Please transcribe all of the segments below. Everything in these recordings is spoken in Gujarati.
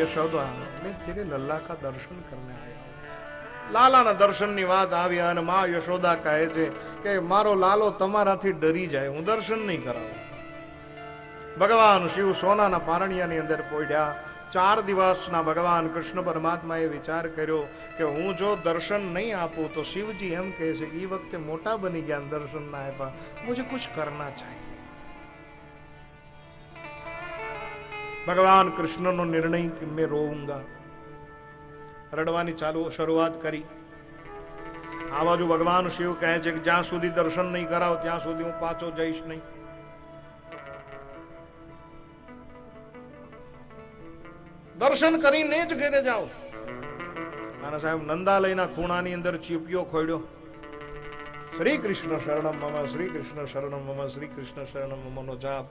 યશોદા મેં તેરે લલ્લા દર્શન કરને આયા લાલાના દર્શનની વાત આવી અને માં યશોદા કહે છે કે મારો લાલો તમારાથી ડરી જાય હું દર્શન નહીં કરાવું ભગવાન શિવ સોનાના પારણિયાની અંદર પોડ્યા ચાર દિવસના ભગવાન કૃષ્ણ પરમાત્માએ વિચાર કર્યો કે હું જો દર્શન નહીં આપું તો શિવજી એમ કહે છે કે એ વખતે મોટા બની ગયા દર્શન ના આપ્યા મુજે કુછ કરના ચાહીએ ભગવાન કૃષ્ણનો નિર્ણય કે મેં રોઉંગા રડવાની ચાલુ શરૂઆત કરી. આ બાજુ ભગવાન શિવ કહે છે કે જ્યાં સુધી દર્શન નહીં કરાવ, ત્યાં સુધી હું પાછો જઈશ નહીં. દર્શન કરીને જ ઘેરે જાઓ અને સાહેબ નંદાલયના ખૂણાની અંદર ચીપિયો ખોડ્યો. શ્રી કૃષ્ણ શરણમ મમ શ્રી કૃષ્ણ શરણમ મમ શ્રી કૃષ્ણ શરણમ મમનો જાપ.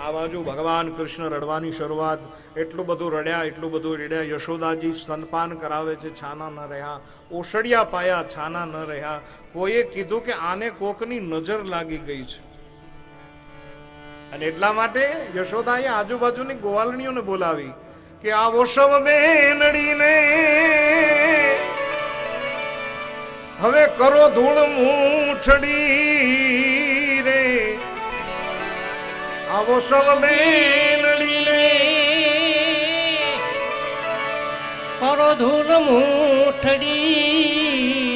આ બાજુ ભગવાન કૃષ્ણ રડવાની શરૂઆત. એટલું બધું રડ્યા, એટલું બધું રડ્યા. યશોદાજી સ્તનપાન કરાવે છે, છાના ન રહ્યા. ઓસડિયા પાયા, છાના ન રહ્યા. કોઈએ કીધું કે આને કોકની નજર લાગી ગઈ છે. અને એટલા માટે યશોદાએ આજુબાજુની ગોવાલણીઓને બોલાવી કે આવો સૌ બેનડીને હવે કરો ધૂળ મૂઠડી રે. આવો સૌ લે કરો ધૂન મુઠડી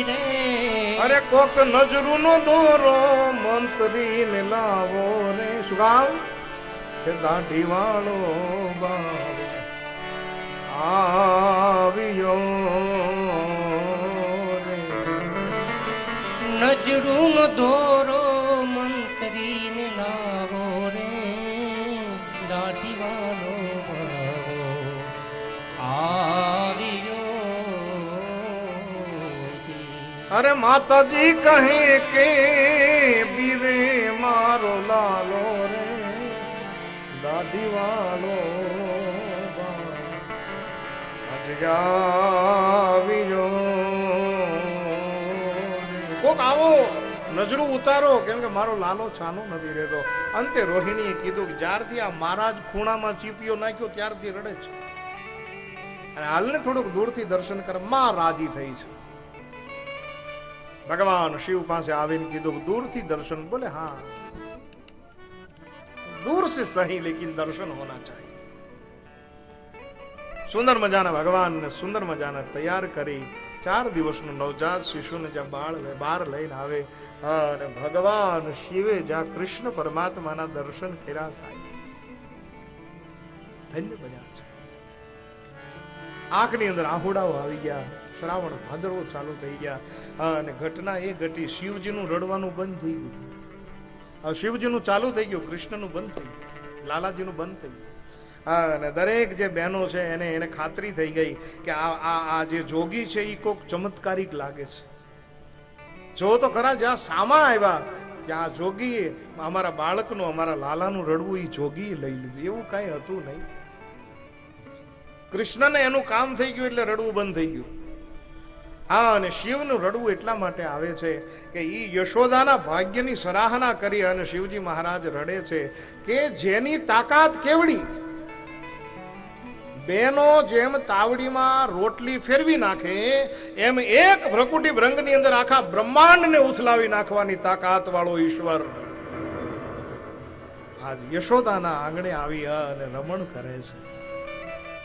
રે. અરે કોક નજરું નો દોરો મંત્રી ને લાવો રે. સુગાવ કે દાઢી વાળો બાબો નજરું નો દોરો મંત્રી ને લાવો રે દાઢી વાળો બાવો આવ્યો જી. અરે માતાજી કહે કે બીરે મારો લાલો રે દાઢી વાળો આવ્યો કોક આવો. નજરું ઉતારો. કેમ કે મારો લાલો છાનો નથી રહેતો. અંતે રોહિણીએ કીધું કે જ્યારથી આ મહારાજ ખૂણામાં ચીપિયો નાખ્યો, ત્યારથી રડે છે. અને હાલને થોડુંક દૂરથી દર્શન કરમાં રાજી થઈ છે. ભગવાન શિવ પાસે આવીને કીધું દૂરથી દર્શન બોલે, હા. દૂર સે સહી, લેકિન દર્શન હોના ચાહીએ. સુંદર મજાના ભગવાનને સુંદર મજાના તૈયાર કરી ચાર દિવસનું નવજાત શિશુને જ્યાં બાળ લે બહાર લઈને આવે અને ભગવાન શિવે જ્યાં કૃષ્ણ પરમાત્માના દર્શન કર્યા સાહેબ. ધન્ય બન્યા છે. આંખની અંદર આહુડાઓ આવી ગયા, શ્રાવણ ભાદરવો ચાલુ થઈ ગયા અને ઘટના એ ઘટી, શિવજીનું રડવાનું બંધ થઈ ગયું. શિવજીનું ચાલુ થઈ ગયું, કૃષ્ણનું બંધ થઈ ગયું, લાલાજીનું બંધ થઈ ગયું. હા, અને દરેક જે બહેનો છે એને એને ખાતરી થઈ ગઈ કે આ આ જે જોગી છે એ કોક ચમત્કારિક લાગે છે. જો તો ખરા જ્યાં સામા આવ્યા ત્યાં જોગીએ અમારા બાળકનું અમારા લાલાનું રડવું એ જોગીએ લઈ લીધું. એવું કાંઈ હતું નહીં. કૃષ્ણને એનું કામ થઈ ગયું એટલે રડવું બંધ થઈ ગયું. હા અને શિવનું રડવું એટલા માટે આવે છે કે એ યશોદાના ભાગ્યની સરાહના કરી અને શિવજી મહારાજ રડે છે કે જેની તાકાત કેવડી? બેનો જેમ તાવડીમાં રોટલી ફેરવી નાખે, એમ એક ભ્રકુટી ભ્રંગની અંદર આખા બ્રહ્માંડને ઉથલાવી નાખવાની તાકાત વાળો ઈશ્વર. આજ યશોદાના આંગણે આવી અને રમણ કરે છે.